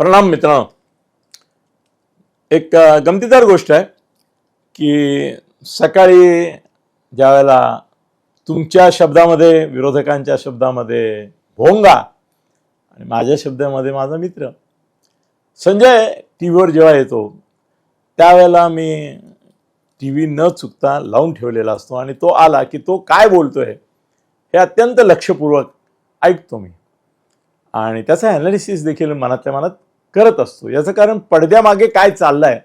प्रणाम मित्रांनो. एक गमतीदार गोष्ट आहे की सकाळी ज्यावेळेला तुमच्या शब्दामध्ये विरोधकांच्या शब्दामध्ये भोंगा आणि माझ्या शब्दामध्ये माझा मित्र संजय टी व्हीवर जेव्हा येतो त्यावेळेला मी टी व्ही न चुकता लावून ठेवलेला असतो आणि तो आला की तो काय बोलतोय हे अत्यंत लक्षपूर्वक ऐकतो मी. आणि त्याचा ॲनालिसिस देखील मनातल्या मनात करत असतो. याचं कारण पडद्यामागे काय चाललंय?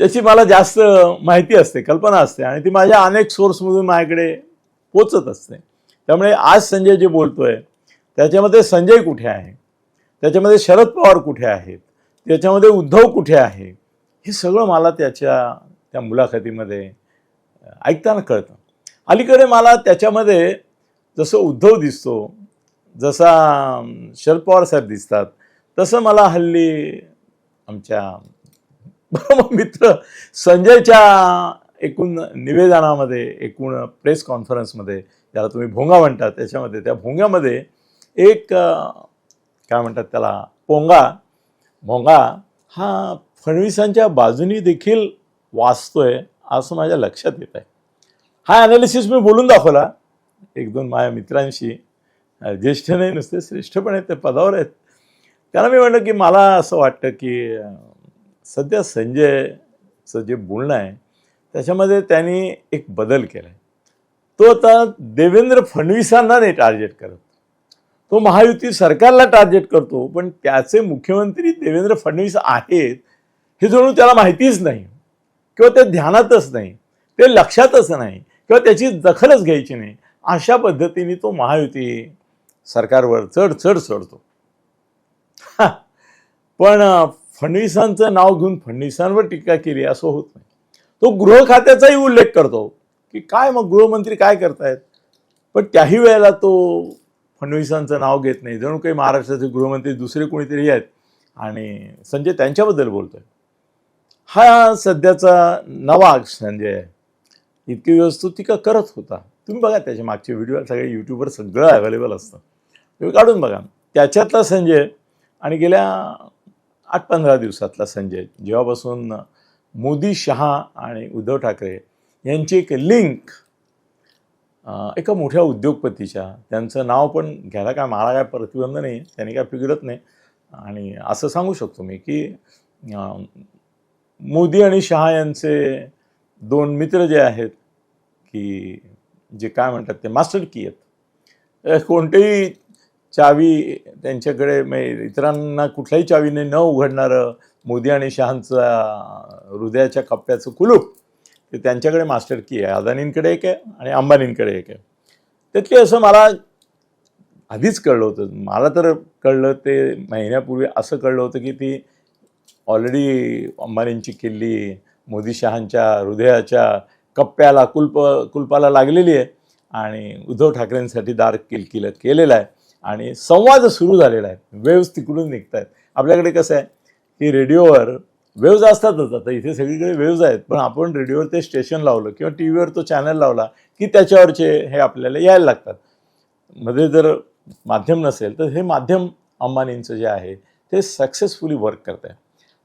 त्याची मला जास्त माहिती असते कल्पना असते आणि ती माझ्या अनेक सोर्समधून माझ्याकडे पोचत असते. त्यामुळे आज संजय जे बोलतोय त्याच्यामध्ये संजय कुठे आहे? त्याच्यामध्ये शरद पवार कुठे आहेत? त्याच्यामध्ये उद्धव कुठे आहे? हे सगळं मला त्याच्या त्या मुलाखतीमध्ये ऐकताना कळतं. अलीकडे मला त्याच्यामध्ये जसं उद्धव दिसतो जसा शरद पवार साहेब दिसतात तसं मला हल्ली आमच्या मित्र संजयच्या एकूण निवेदनामध्ये एकूण प्रेस कॉन्फरन्समध्ये ज्याला तुम्ही भोंगा म्हणतात त्याच्यामध्ये त्या भोंग्यामध्ये एक काय म्हणतात त्याला पोंगा भोंगा हा फडणवीसांच्या बाजूनी देखील वाचतोय असं माझ्या लक्षात येत आहे हा ॲनालिसिस मी बोलून दाखवला एक दोन माझ्या मित्रांशी. ज्येष्ठ नाही नुसते श्रेष्ठ पण आहेत ते पदावर आहेत. त्यांना मी म्हटलं की मला असं वाटतं की सध्या संजयचं जे बोलणं आहे त्याच्यामध्ये त्यांनी एक बदल केला आहे तो आता देवेंद्र फडणवीसांना नाही टार्गेट करत. तो महायुती सरकारला टार्गेट करतो पण त्याचे मुख्यमंत्री देवेंद्र फडणवीस आहेत हे जणू त्याला माहितीच नाही. किंवा ते ध्यानातच नाही ते लक्षातच नाही किंवा त्याची दखलच घ्यायची नाही. अशा पद्धतीने तो महायुती सरकारवर चढ चढ चढतो. हा. पण फडणवीसांचं नाव घेऊन फडणवीसांवर टीका केली असं होत नाही. तो गृह खात्याचाही उल्लेख करतो की काय मग गृहमंत्री काय करतायत? पण त्याही वेळेला तो फडणवीसांचं नाव घेत नाही. जणू काही महाराष्ट्राचे गृहमंत्री दुसरे कोणीतरी आहेत आणि संजय त्यांच्याबद्दल बोलतोय. हा सध्याचा नवा संजय आहे. इतके दिवस तो टीका करत होता. तुम्ही बघा त्याचे मागचे व्हिडिओ सगळे यूट्यूबवर सगळं अवेलेबल असतं. तुम्ही काढून बघा. त्याच्यातला संजय आणि गेल्या आठ पंधरा दिवसातला संजय. जेव्हापासून मोदी शहा आणि उद्धव ठाकरे यांची एक लिंक एका मोठ्या उद्योगपतीच्या त्यांचं नाव पण घ्यायला काय मला काय प्रतिबंध नाही त्यांनी काय पिघडत नाही. आणि असं सांगू शकतो मी की मोदी आणि शहा यांचे दोन मित्र जे आहेत की जे काय म्हणतात ते मास्टर की आहेत. कोणतेही चावी त्यांच्याकडे म्हणजे इतरांना कुठल्याही चावीने न उघडणारं मोदी आणि शहांचा हृदयाच्या कप्प्याचं कुलूप ते त्यांच्याकडे मास्टर की आहे. अदानींकडे एक आहे आणि अंबानींकडे एक आहे. त्यातली असं मला आधीच कळलं होतं. मला तर कळलं ते महिन्यापूर्वी असं कळलं होतं की ती ऑलरेडी अंबानींची किल्ली मोदी शहांच्या हृदयाच्या कप्प्याला कुलप कुलपाला लागलेली आहे आणि उद्धव ठाकरेंसाठी दार किलकिलं केलेलं आहे. आणि संवाद सुरू झालेला आहे. वेव्स तिकडून निघत आहेत आपल्याकडे कसं आहे की रेडिओवर वेव्ज असतातच. आता इथे सगळीकडे वेव्ज आहेत पण आपण रेडिओवर ते स्टेशन लावलं किंवा टी व्हीवर तो चॅनल लावला की त्याच्यावरचे हे आपल्याला यायला लागतात. मध्ये जर माध्यम नसेल तर हे माध्यम अंबानींचं जे आहे ते सक्सेसफुली वर्क करत आहे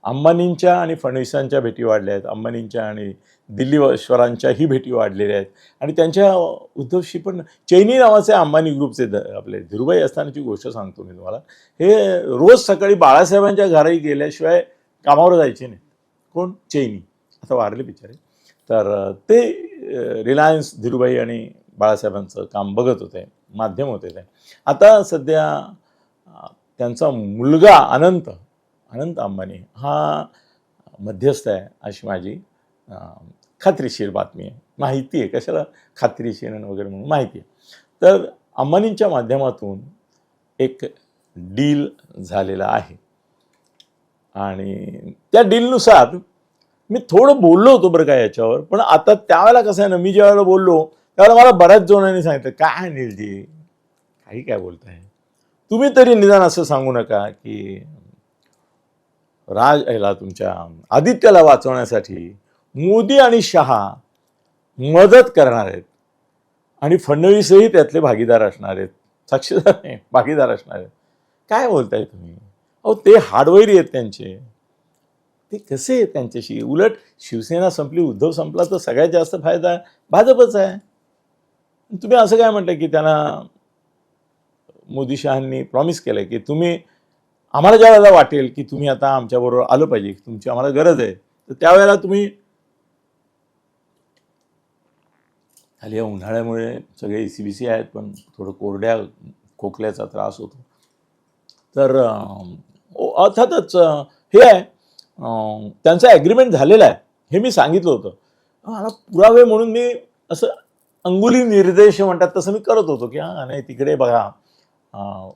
अंबानींच्या आणि फडणवीसांच्या भेटी वाढल्या आहेत. अंबानींच्या आणि दिल्लीश्वरांच्याही भेटी वाढलेल्या आहेत. आणि त्यांच्या उद्धवशी पण चैनी नावाचे अंबानी ग्रुपचे द आपले धीरुभाई असतानाची गोष्ट सांगतो मी तुम्हाला. हे रोज सकाळी बाळासाहेबांच्या घराही गेल्याशिवाय कामावर जायचे नाही कोण? चैनी. आता वारले बिचारे. तर ते रिलायन्स धीरुभाई आणि बाळासाहेबांचं काम बघत होते. माध्यम होते ते. आता सध्या त्यांचा मुलगा अनंत अनंत अंबानी हा मध्यस्थ आहे अशी माझी खात्रीशीर बातमी आहे. माहिती आहे कशाला खात्रीशीर वगैरे म्हणून माहिती आहे. तर अंबानींच्या माध्यमातून एक डील झालेला आहे. आणि त्या डीलनुसार मी थोडं बोललो होतो बरं का याच्यावर पण आता त्यावेळेला कसं आहे ना मी ज्यावेळेला बोललो त्यावेळेला मला बऱ्याच जणांनी सांगितलं काय अनिलजी काही काय बोलताय? तुम्ही तरी निदान असं सांगू नका की राज याला तुमच्या आदित्यला वाचवण्यासाठी मोदी आणि शहा मदत करणार आहेत. आणि फडणवीसही त्यातले भागीदार असणार आहेत. साक्षीदार नाही भागीदार असणार आहेत. काय बोलताय तुम्ही? अहो ते हार्डवेअर आहेत त्यांचे. ते कसे आहेत त्यांच्याशी? उलट शिवसेना संपली उद्धव संपला तर सगळ्यात जास्त फायदा भाजपच आहे. तुम्ही असं काय म्हटलं की त्यांना मोदी शहांनी प्रॉमिस केलं की तुम्ही आम्हाला ज्या वेळेला वाटेल की तुम्ही आता आमच्याबरोबर आलं पाहिजे तुमची आम्हाला गरज आहे तर त्यावेळेला तुम्ही खाली या उन्हाळ्यामुळे सगळे ए सी बी सी आहेत पण थोडं कोरड्या खोकल्याचा त्रास होतो. तर अर्थातच हे आहे त्यांचा त्यांचं ॲग्रीमेंट झालेला आहे हे मी सांगितलं होतं. मला पुरावे म्हणून मी असं अंगुली निर्देश म्हणतात तसं मी करत होतो की हां नाही तिकडे बघा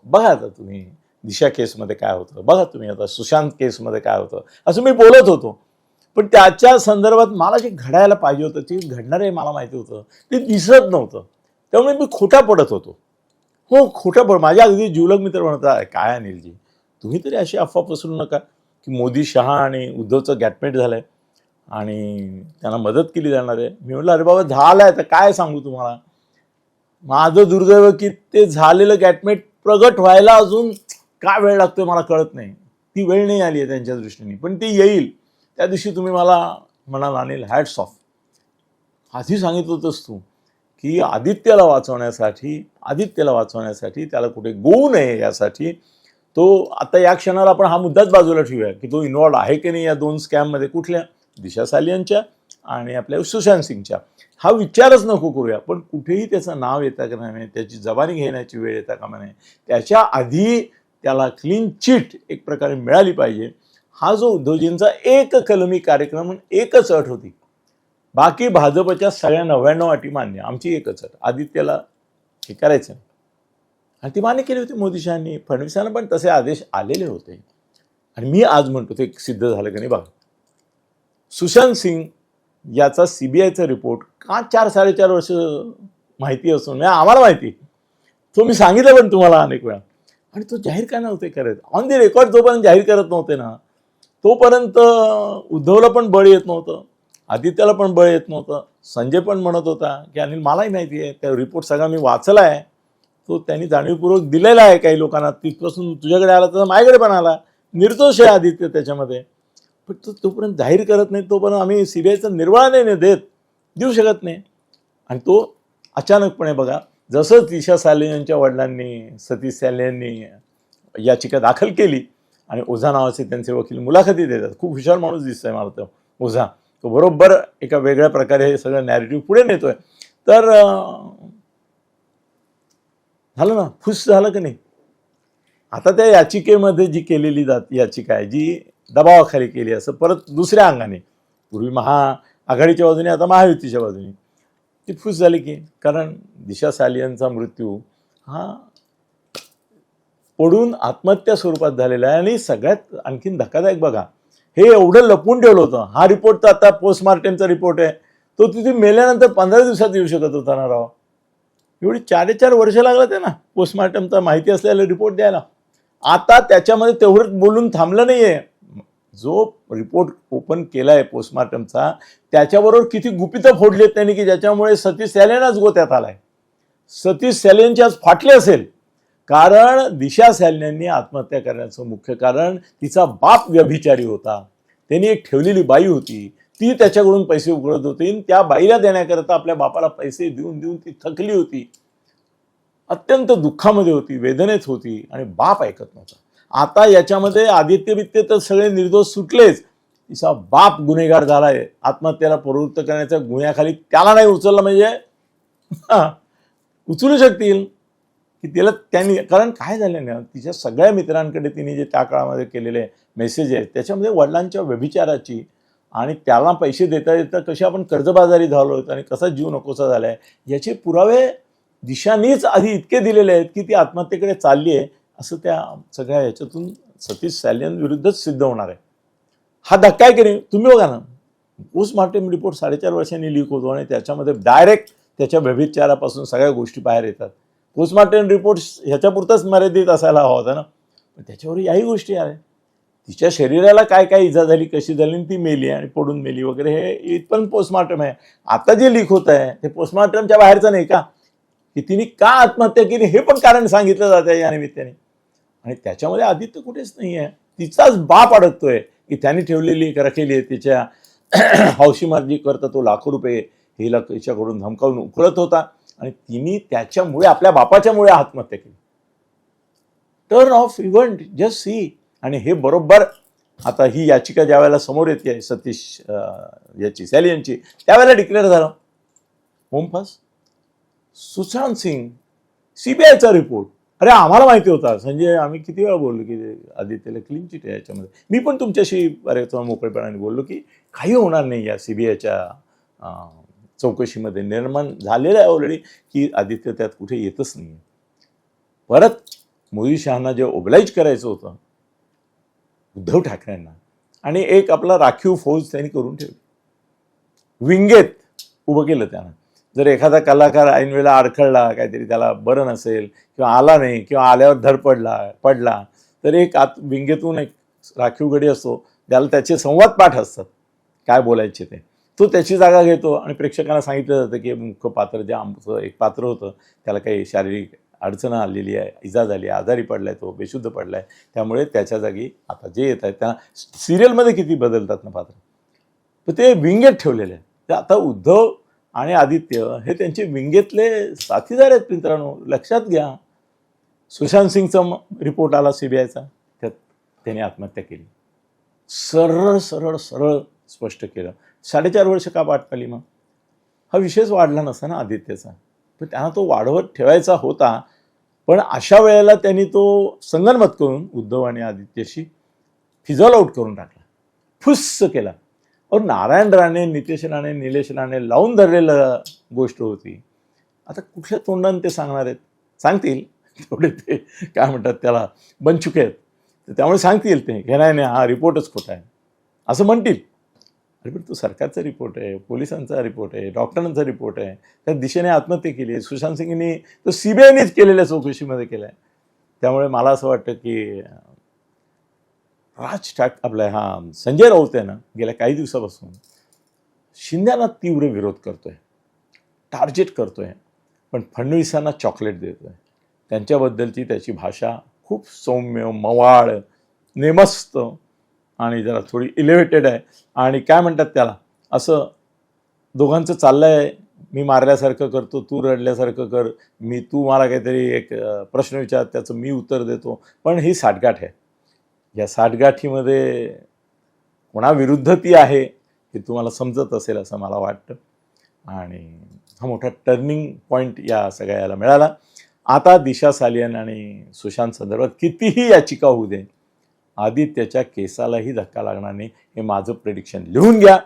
बघा आता तुम्ही. दिशा केसमध्ये काय होतं? बघा तुम्ही आता सुशांत केसमध्ये काय होतं? असं मी बोलत होतो. पण त्याच्या संदर्भात मला जे घडायला पाहिजे होतं ते घडणार आहे मला माहिती होतं ते दिसत नव्हतं. त्यामुळे मी खोटा पडत होतो. हो खोटा पड माझ्या अगदी जीवलग मित्र म्हणतात काय अनिलजी तुम्ही तरी अशी अफवा पसरू नका की मोदी शहा आणि उद्धवचं गॅटमेट झालंय आणि त्यांना मदत केली जाणार आहे. मी म्हटलं अरे बाबा झालंय तर काय सांगू तुम्हाला? माझं दुर्दैव की ते झालेलं गॅटमेट प्रगट व्हायला अजून काय वेळ लागतोय मला कळत नाही. ती वेळ नाही आली आहे त्यांच्या दृष्टीने. पण ती येईल. त्या दिवशी तुम्ही मला म्हणाल अनिल हॅट्स ऑफ आधी सांगितलं होतंस तू की आदित्यला वाचवण्यासाठी आदित्यला वाचवण्यासाठी त्याला कुठे गोऊ नये यासाठी तो आता या क्षणाला आपण हा मुद्दाच बाजूला ठेवूया की तो इन्वॉल्ड आहे की नाही या दोन स्कॅममध्ये कुठल्या? दिशा सालियनच्या आणि आपल्या सुशांत सिंगच्या. हा विचारच नको करूया पण कुठेही त्याचं नाव येता का नाही त्याची जबानी घेण्याची वेळ येता का नाही त्याच्या आधी त्याला क्लीन चिट एक प्रकारे मिळाली पाहिजे. हा जो उद्धवजींचा एक कलमी कार्यक्रम एकच अट होती. बाकी भाजपच्या सगळ्या नव्याण्णव अटी मान्य आमची एकच अट. आदित्यला हे करायचं. आणि ती मान्य केली होती मोदीशांनी फडणवीसांना पण तसे आदेश आलेले होते. आणि मी आज म्हणतो ते सिद्ध झालं की नाही बघा. सुशांत सिंग याचा सी बी आयचा रिपोर्ट का चार साडेचार वर्ष माहिती असून आम्हाला माहिती. तो मी सांगितलं पण तुम्हाला अनेक वेळा. आणि तो जाहीर का नव्हते करत? ऑन दी रेकॉर्ड जोपर्यंत जाहीर करत नव्हते ना तोपर्यंत उद्धवला पण बळ येत नव्हतं आदित्याला पण बळ येत नव्हतं संजय पण म्हणत होता की अनिल मलाही माहिती आहे त्या रिपोर्ट सगळा मी वाचला आहे. तो त्यांनी जाणीवपूर्वक दिलेला आहे काही लोकांना. तिथपासून तुझ्याकडे आला तर माझ्याकडे पण आला. निर्दोष आहे आदित्य त्याच्यामध्ये. पण तो तोपर्यंत जाहीर करत नाही तोपर्यंत आम्ही सी बी आयचा निर्वाळा नाही देत देऊ शकत नाही. आणि तो अचानकपणे बघा जसं दिशा साले यांच्या वडिलांनी सतीश साले यांनी याचिका दाखल केली आणि ओझा नावाचे त्यांचे वकील मुलाखती देतात. खूप हुशार माणूस दिसतोय मला तो ओझा. तो बरोबर एका वेगळ्या प्रकारे हे सगळं नॅरेटिव्ह पुढे नेतोय. तर झालं ना? खुश झालं की नाही? आता त्या याचिकेमध्ये जी केलेली जात याचिका आहे जी दबावाखाली केली असं परत दुसऱ्या अंगाने. पूर्वी महाआघाडीच्या बाजूने आता महायुतीच्या बाजूने. ती खुश झाली की कारण दिशा सालियांचा मृत्यू हा पडून आत्महत्या स्वरूपात झालेला आहे. आणि सगळ्यात आणखीन धक्कादायक बघा हे एवढं लपवून ठेवलं होतं. हा रिपोर्ट तर आता पोस्टमार्टमचा रिपोर्ट आहे. तो तिथे मेल्यानंतर पंधरा दिवसात येऊ शकत होता ना राव? एवढी चार चार वर्ष लागलं ते ना पोस्टमार्टमचा माहिती असलेला रिपोर्ट द्यायला. आता त्याच्यामध्ये तेवढंच बोलून थांबलं नाहीये. जो रिपोर्ट ओपन केला आहे पोस्टमार्टमचा त्याच्याबरोबर किती गुपितं फोडली त्यांनी की ज्याच्यामुळे सतीश सॅलेनाच गोत्यात आलाय. सतीश सॅलेनची आज फाटले असेल. कारण दिशा सॅलेननी आत्महत्या करण्याचं मुख्य कारण तिचा बाप व्यभिचारी होता. त्यांनी एक ठेवलेली बाई होती. ती त्याच्याकडून पैसे उघडत होती आणि त्या बाईला देण्याकरता आपल्या बापाला पैसे देऊन देऊन ती थकली होती. अत्यंत दुःखामध्ये होती वेदनेत होती आणि बाप ऐकत नव्हता. आता याच्यामध्ये आदित्य बित्य तर सगळे निर्दोष सुटलेच. तिचा बाप गुन्हेगार झालाय. आत्महत्येला प्रवृत्त करण्याच्या गुन्ह्याखाली त्याला नाही उचललं म्हणजे? उचलू शकतील. की तिला त्यांनी कारण काय झालं ना तिच्या सगळ्या मित्रांकडे तिने जे त्या काळामध्ये केलेले मेसेज आहेत त्याच्यामध्ये वडिलांच्या व्यभिचाराची आणि त्याला पैसे देता देता कशी आपण कर्जबाजारी झालो होतो आणि कसा जीव नकोसा झालाय याचे पुरावे दिशानीच आधी इतके दिलेले आहेत की ती आत्महत्येकडे चालली आहे असं त्या सगळ्या याच्यातून सतीश सॅलियन विरुद्धच सिद्ध होणार आहे. हा धक्का आहे की नाही? तुम्ही बघा ना. पोस्टमार्टम रिपोर्ट साडेचार वर्षांनी लीक होतो आणि त्याच्यामध्ये डायरेक्ट त्याच्या व्यभिचारापासून सगळ्या गोष्टी बाहेर येतात. पोस्टमार्टम रिपोर्ट ह्याच्यापुरताच मर्यादित असायला हवा होता ना. पण त्याच्यावर याही गोष्टी आहे तिच्या शरीराला काय काय इजा झाली कशी झाली आणि ती मेली आणि पडून मेली वगैरे हे इथपर्यंत पोस्टमार्टम आहे. आता जे लीक होत आहे ते पोस्टमार्टमच्या बाहेरचं नाही का? की तिने का आत्महत्या केली हे पण कारण सांगितलं जात आहे या निमित्ताने. आणि त्याच्यामध्ये आदित्य कुठेच नाही आहे तिचाच बाप अडकतोय की त्याने ठेवलेली एक रखेली आहे तिच्या हौशीमार्जी करता तो लाखो रुपये हिला तिच्याकडून धमकावून उकळत होता. आणि तिने त्याच्यामुळे आपल्या बापाच्यामुळे आत्महत्या केली. Turn of event just see आणि हे बरोबर आता ही याचिका ज्या वेळेला समोर येते सतीश याची सॅली यांची त्यावेळेला डिक्लेअर झालं. होमपास सुशांत सिंग सीबीआयचा रिपोर्ट अरे आम्हाला माहिती होता. संजय आम्ही किती वेळा बोललो की आदित्यला क्लीन चिट आहे याच्यामध्ये. मी पण तुमच्याशी बरेच वेळा मोकळेपणाने बोललो की काही होणार नाही या सी बी आयच्या चौकशीमध्ये. निर्माण झालेलं आहे ऑलरेडी की आदित्य त्यात कुठे येतच नाही परत मोदी शहाना जे ओबलाईज करायचं होतं उद्धव ठाकरेंना आणि एक आपला राखीव फौज त्यांनी करून ठेवली. विंगेत उभं केलं त्यानं. जर एखादा कलाकार ऐन वेळेला अडखळला काहीतरी त्याला बरं नसेल किंवा आला नाही किंवा आल्यावर धडपडला पडला तर एक आत विंगेतून एक राखीव गडी असतो त्याला त्याचे संवाद पाठ असतात. काय बोलायचे ते? तो त्याची जागा घेतो आणि प्रेक्षकांना सांगितलं जातं की मुख्य पात्र जे आमचं एक पात्र होतं त्याला काही शारीरिक अडचण आलेली आहे इजा झाली आहे आजारी पडला आहे तो बेशुद्ध पडला आहे त्यामुळे त्याच्या जागी आता जे येत आहेत त्या सिरियलमध्ये किती बदलतात ना पात्र? तर ते विंगेत ठेवलेले आहे तर आता उद्धव आणि आदित्य हे त्यांचे विंगेतले साथीदार आहेत मित्रांनो. लक्षात घ्या. सुशांत सिंगचा रिपोर्ट आला सीबीआयचा त्यात त्याने आत्महत्या केली. सरळ सरळ सरळ स्पष्ट केलं. साडेचार वर्ष का पाठ पाली मग? हा विषयच वाढला नसता ना आदित्यचा. पण त्यांना तो वाढवत ठेवायचा होता. पण अशा वेळेला त्यांनी तो संगनमत करून उद्धव आणि आदित्यशी फिजॉल आउट करून टाकला. फुस्स केला. और नारायण राणे नितेश राणे निलेश राणे लावून धरलेलं गोष्ट होती. आता कुठल्या तोंडाने ते सांगणार आहेत? सांगतील. तेवढे ते काय म्हणतात त्याला बनचुके आहेत. तर त्यामुळे सांगतील ते हे नाही नाही हा रिपोर्टच खोटा आहे. असं म्हणतील. अरे पण तो सरकारचा रिपोर्ट आहे पोलिसांचा रिपोर्ट आहे डॉक्टरांचा रिपोर्ट आहे. त्या दिशेने आत्महत्या केली आहे. सुशांत सिंगनी तो सी बी आयनेच केलेल्या चौकशीमध्ये केला आहे त्यामुळे मला असं वाटतं की राज ठाक आपला हा संजय राऊत आहे ना गेल्या काही दिवसापासून शिंद्यांना तीव्र विरोध करतोय टार्गेट आहे पण फडणवीसांना चॉकलेट देतोय. त्यांच्याबद्दलची त्याची भाषा खूप सौम्य मवाळ नेमस्त आणि जरा थोडी इलेव्हेटेड आहे. आणि काय म्हणतात त्याला? असं दोघांचं चाललं आहे मी मारल्यासारखं करतो तू रडल्यासारखं कर मी तू मला काहीतरी एक प्रश्न विचार त्याचं मी उत्तर देतो. पण ही साठगाठ आहे. या साठगाठीमध्ये कोणाविरुद्ध ती आहे हे तुम्हाला समजत असेल असं मला वाटतं. आणि हा मोठा टर्निंग पॉईंट या सगळ्या याला मिळाला. आता दिशा सालियन आणि सुशांत संदर्भात कितीही याचिका होऊ दे आधी त्याच्या केसालाही धक्का लागणार नाही हे माझं प्रेडिक्शन लिहून घ्या.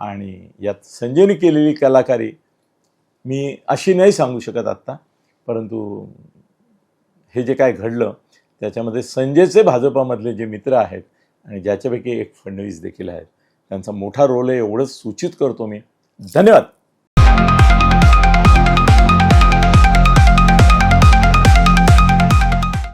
आणि यात संजयने केलेली कलाकारी मी अशी नाही सांगू शकत आत्ता परंतु हे जे काय घडलं त्याच्यामध्ये संजयचे भाजपामधले जे मित्र आहेत आणि ज्याच्यापैकी एक फडणवीस देखील आहेत. त्यांचा मोठा रोल आहे एवढंच सूचित करतो मी. धन्यवाद.